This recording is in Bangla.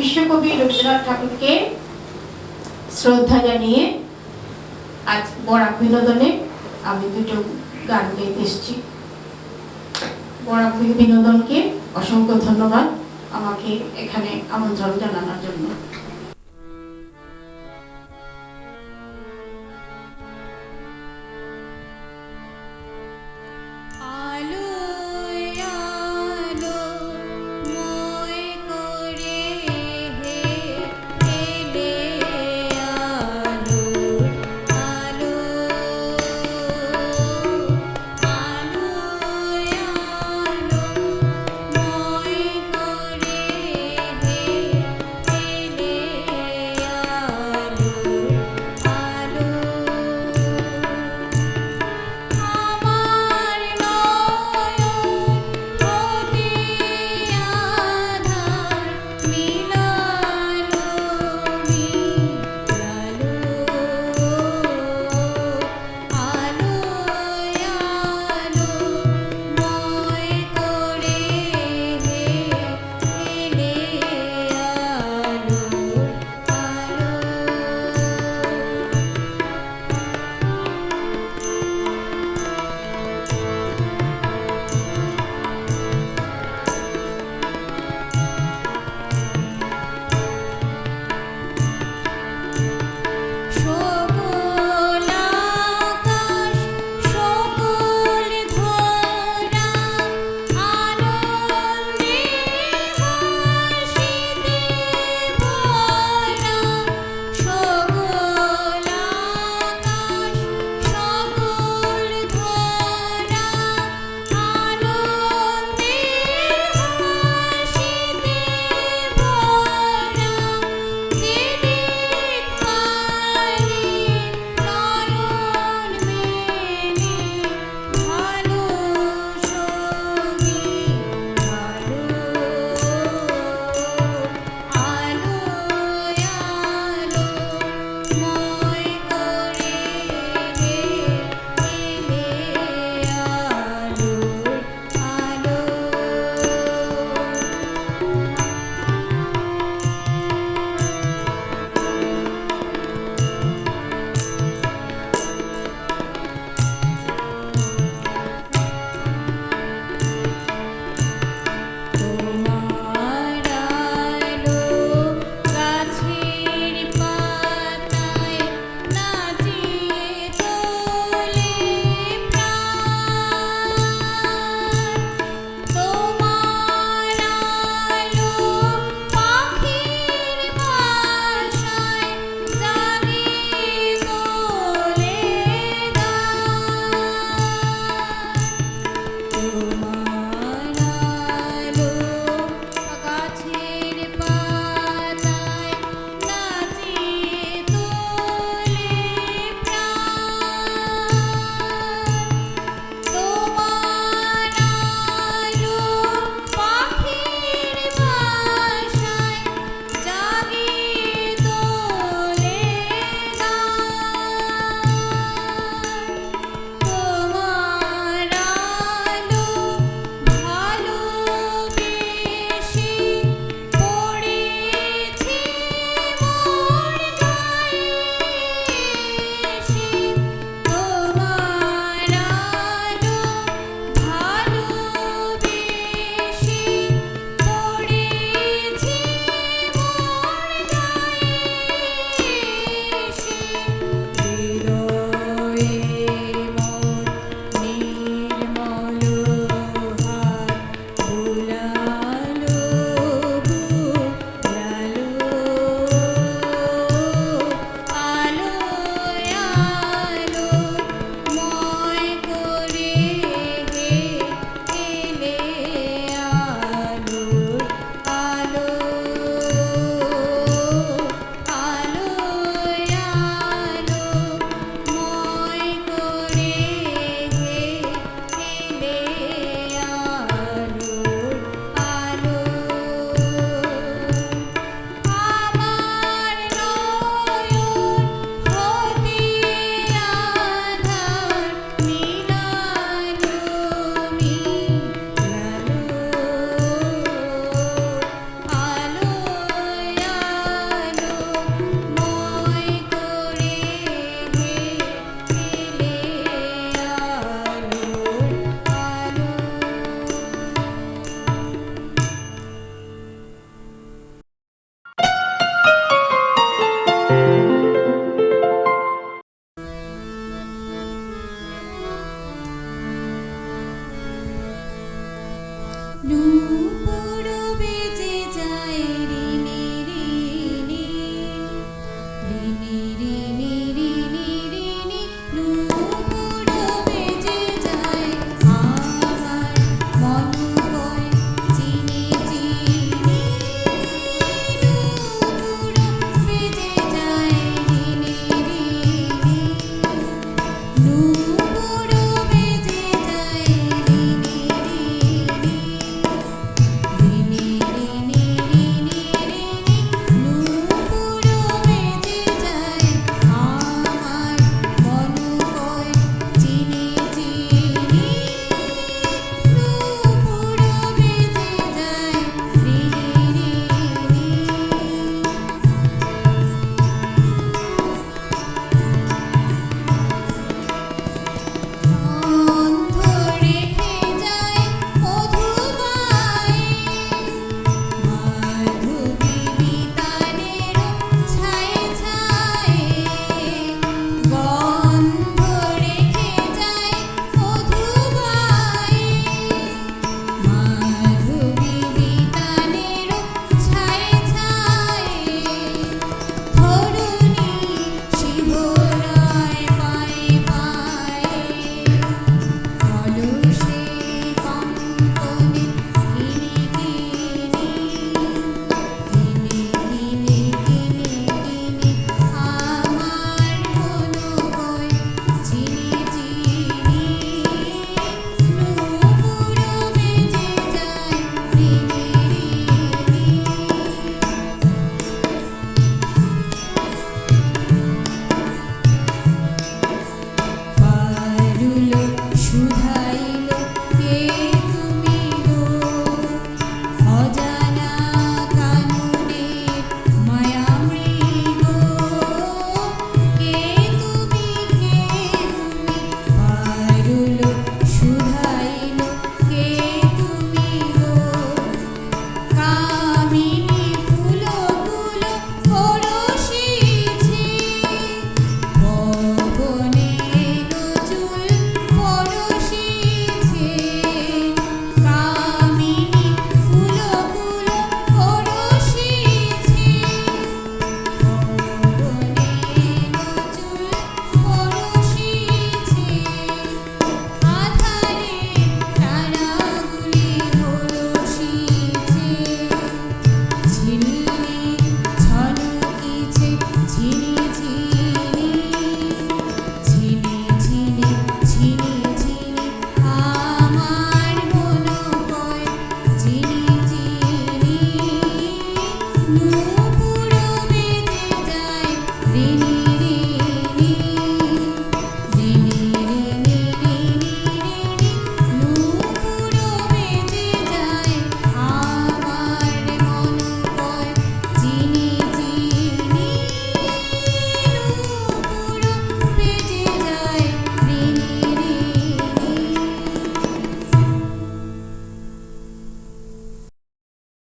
বিশ্বকবি রবীন্দ্রনাথ ঠাকুরকে শ্রদ্ধা জানিয়ে আজ বরাক বিনোদনে আমি দুটো গান গাইতে এসেছি। বরাক বিনোদনকে অসংখ্য ধন্যবাদ আমাকে এখানে আমন্ত্রণ জানানোর জন্য। nước